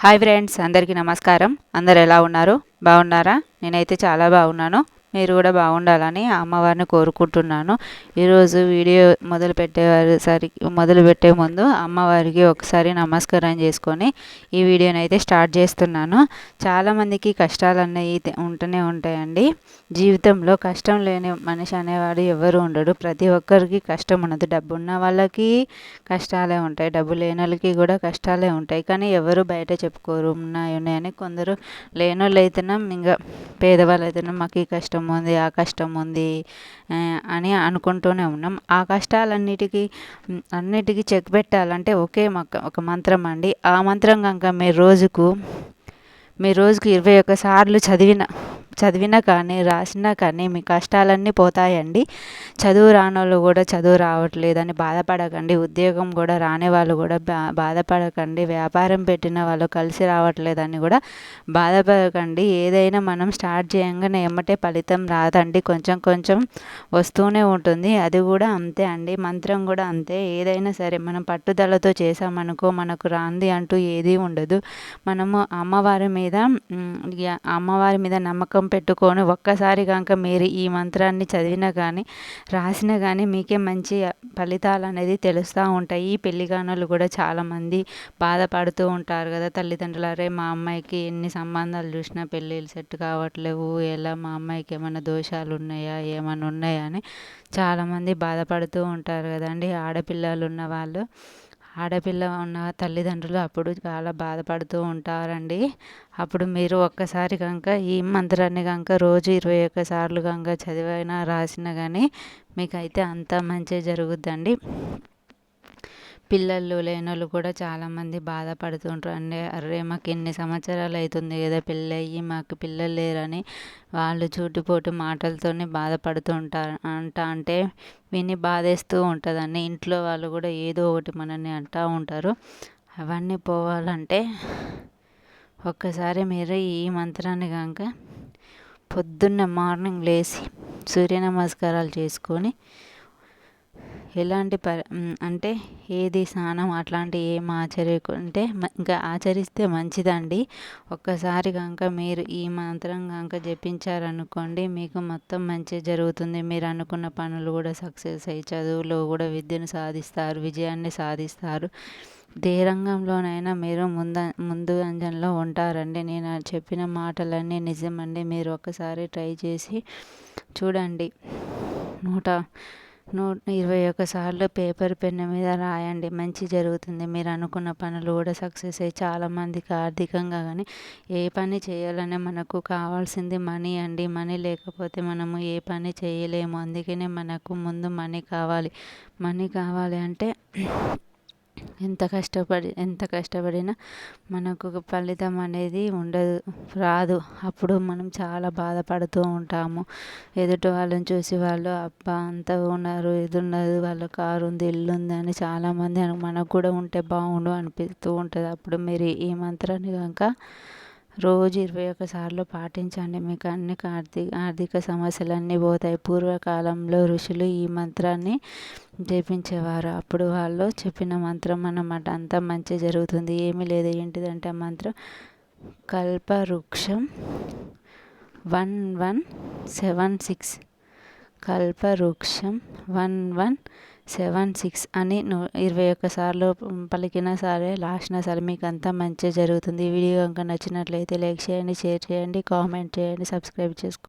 Hi friends అందరికీ నమస్కారం. అందరు ఎలా ఉన్నారు? బాగున్నారా? నేనైతే చాలా బాగున్నాను. మీరు కూడా బాగుండాలని అమ్మవారిని కోరుకుంటున్నాను. ఈరోజు వీడియో మొదలు పెట్టేవారు మొదలు పెట్టే ముందు అమ్మవారికి ఒకసారి నమస్కారం చేసుకొని ఈ వీడియోని అయితే స్టార్ట్ చేస్తున్నాను. చాలామందికి కష్టాలు అన్నవి ఉంటూనే ఉంటాయండి. జీవితంలో కష్టం లేని మనిషి అనేవాడు ఎవరు ఉండడు. ప్రతి ఒక్కరికి కష్టం ఉండదు. డబ్బు ఉన్న వాళ్ళకి కష్టాలే ఉంటాయి. డబ్బు లేని వాళ్ళకి కూడా కష్టాలే ఉంటాయి. కానీ ఎవరు బయట చెప్పుకోరు. ఉన్నాయి ఉన్నాయని కొందరు లేనోళ్ళు అయితేనే ఇంకా పేదవాళ్ళు అయితేనే మాకు ఈ కష్టం ఉంది ఆ కష్టం ఉంది అని అనుకుంటూనే ఉన్నాం. ఆ కష్టాలన్నిటికీ అన్నిటికీ చెక్ పెట్టాలంటే ఒకే ఒక మంత్రం అండి. ఆ మంత్రం కనుక మీరు రోజుకు మీరు రోజుకు ఇరవై ఒక్క సార్లు చదివిన చదివినా కానీ రాసినా కానీ మీ కష్టాలన్నీ పోతాయండి. చదువు రానోళ్ళు కూడా చదువు రావట్లేదని బాధపడకండి. ఉద్యోగం కూడా రాని వాళ్ళు కూడా బా బాధపడకండి. వ్యాపారం పెట్టిన వాళ్ళు కలిసి రావట్లేదని కూడా బాధపడకండి. ఏదైనా మనం స్టార్ట్ చేయంగానే ఎమ్మటే ఫలితం రాదండి. కొంచెం కొంచెం వస్తూనే ఉంటుంది. అది కూడా అంతే అండి. మంత్రం కూడా అంతే. ఏదైనా సరే మనం పట్టుదలతో చేసామనుకో మనకు రాంది అంటూ ఏదీ ఉండదు. మనము అమ్మవారి మీద అమ్మవారి మీద నమ్మకం పెట్టుకొని ఒక్కసారి కనుక మీరు ఈ మంత్రాన్ని చదివినా కానీ రాసినా కానీ మీకే మంచి ఫలితాలు అనేది తెలుస్తూ ఉంటాయి. ఈ పెళ్ళిగానోళ్ళు కూడా చాలామంది బాధపడుతూ ఉంటారు కదా తల్లిదండ్రులు. అరే మా అమ్మాయికి ఎన్ని సంబంధాలు చూసినా పెళ్ళిళ్ళు సెట్ కావట్లేవు. ఎలా మా అమ్మాయికి ఏమైనా దోషాలు ఉన్నాయా ఏమైనా ఉన్నాయా అని చాలామంది బాధపడుతూ ఉంటారు కదండి. ఆడపిల్లలు ఉన్న వాళ్ళు. ఆడపిల్ల ఉన్న తల్లిదండ్రులు అప్పుడు చాలా బాధపడుతూ ఉంటారండి. అప్పుడు మీరు ఒక్కసారి కనుక ఈ మంత్రాన్ని కనుక రోజు ఇరవై ఒక్క సార్లు కనుక చదివినా రాసినా కానీ మీకైతే అంతా మంచి జరుగుద్దండి. పిల్లలు లేనోళ్ళు కూడా చాలామంది బాధపడుతుంటారు అంటే అరే మాకు ఎన్ని సంవత్సరాలు అవుతుంది కదా పెళ్ళయ్యి మాకు పిల్లలు లేరని వాళ్ళు చూటిపోటు మాటలతోనే బాధపడుతూ ఉంటారు అంట అంటే విని బాధేస్తూ ఉంటుందని ఇంట్లో వాళ్ళు కూడా ఏదో ఒకటి మనల్ని అంటూ ఉంటారు. అవన్నీ పోవాలంటే ఒక్కసారి మీరు ఈ మంత్రాన్ని కనుక పొద్దున్న మార్నింగ్ లేచి సూర్య నమస్కారాలు చేసుకొని ఎలాంటి ప అంటే ఏది స్నానం అట్లాంటి ఏం ఆచరించుకుంటే ఇంకా ఆచరిస్తే మంచిదండి. ఒక్కసారి కనుక మీరు ఈ మంత్రం కనుక జపించారనుకోండి మీకు మొత్తం మంచి జరుగుతుంది. మీరు అనుకున్న పనులు కూడా సక్సెస్ అయ్యి చదువులో కూడా విద్యను సాధిస్తారు విజయాన్ని సాధిస్తారు. ఏ రంగంలోనైనా మీరు ముంద ముందు అంజంలో ఉంటారండి. నేను చెప్పిన మాటలన్నీ నిజమండి. మీరు ఒక్కసారి ట్రై చేసి చూడండి. నూట నూట ఇరవై సార్లు పేపర్ పెన్ను మీద రాయండి. మంచి జరుగుతుంది. మీరు అనుకున్న పనులు కూడా సక్సెస్ అయ్యి చాలామందికి ఆర్థికంగా కానీ ఏ పని చేయాలనే మనకు కావాల్సింది మనీ అండి. మనీ లేకపోతే మనము ఏ పని చేయలేము. అందుకనే మనకు ముందు మనీ కావాలి. మనీ కావాలి అంటే ఎంత కష్టపడి ఎంత కష్టపడినా మనకు ఫలితం అనేది ఉండదు రాదు. అప్పుడు మనం చాలా బాధపడుతూ ఉంటాము. ఎదుటి వాళ్ళని చూసి వాళ్ళు అబ్బా అంత ఉన్నారు ఇది ఉన్నది వాళ్ళ కారు ఉంది ఇల్లు ఉంది అని చాలామంది మనకు కూడా ఉంటే బాగుండు అనిపిస్తూ ఉంటుంది. అప్పుడు మీరు ఈ మంత్రాన్ని కనుక రోజు ఇరవై ఒక్కసార్లు పాటించండి. మీకు అన్ని ఆర్థిక ఆర్థిక సమస్యలన్నీ పోతాయి. పూర్వకాలంలో ఋషులు ఈ మంత్రాన్ని జపించేవారు. అప్పుడు వాళ్ళు చెప్పిన మంత్రం అన్నమాట. అంతా మంచి జరుగుతుంది. ఏమీ లేదు. ఏంటిదంటే ఆ మంత్రం కల్పవృక్షం వన్ వన్ సెవెన్ సిక్స్. కల్పవృక్షం వన్ వన్ సెవెన్ సిక్స్ అని ఇరవై ఒక్క సార్లు పలికినా సరే లాస్ట్న సరే మీకు అంతా మంచిగా జరుగుతుంది. ఈ వీడియో కనుక నచ్చినట్లయితే లైక్ చేయండి షేర్ చేయండి కామెంట్ చేయండి సబ్స్క్రైబ్ చేసుకోండి